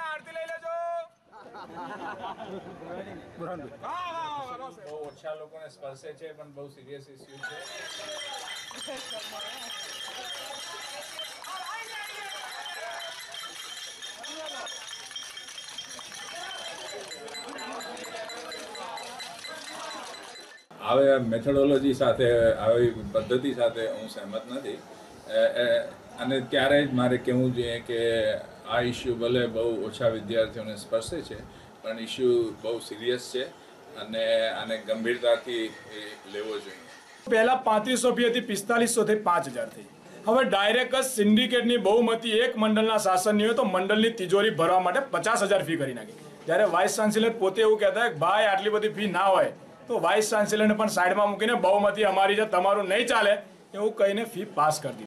આરતી લઈ લેજો. ઓછા લોકોને સ્પર્શે છે પણ બહુ સિરિયસ ઇસ્યુ છે. હવે મેથડોલોજી સાથે, આવી પદ્ધતિ સાથે હું સહેમત નથી. અને ત્યારે જ મારે કહેવું જોઈએ કે આ ઇસ્યુ ભલે બહુ ઓછા વિદ્યાર્થીઓને સ્પર્શે છે, પણ ઇસ્યુ બહુ સિરિયસ છે અને આને ગંભીરતાથી લેવો જોઈએ. પહેલાં પાંત્રીસો ફી હતી, પિસ્તાલીસો પાંચ હજાર થઈ. હવે ડાયરેક્ટ જ સિન્ડિકેટની બહુમતી એક મંડળના શાસનની હોય તો મંડળની તિજોરી ભરવા માટે પચાસ હજાર ફી કરી નાખી. જ્યારે વાઇસ ચાન્સેલર પોતે એવું કહેતા કે ભાઈ, આટલી બધી ફી ના હોય. તો વાઇસ ચાન્સેલરને પણ સાઈડમાં મૂકીને બહુમતી અમારી છે, તમારું નહીં ચાલે, એવું કહીને ફી પાસ કરી દીધી.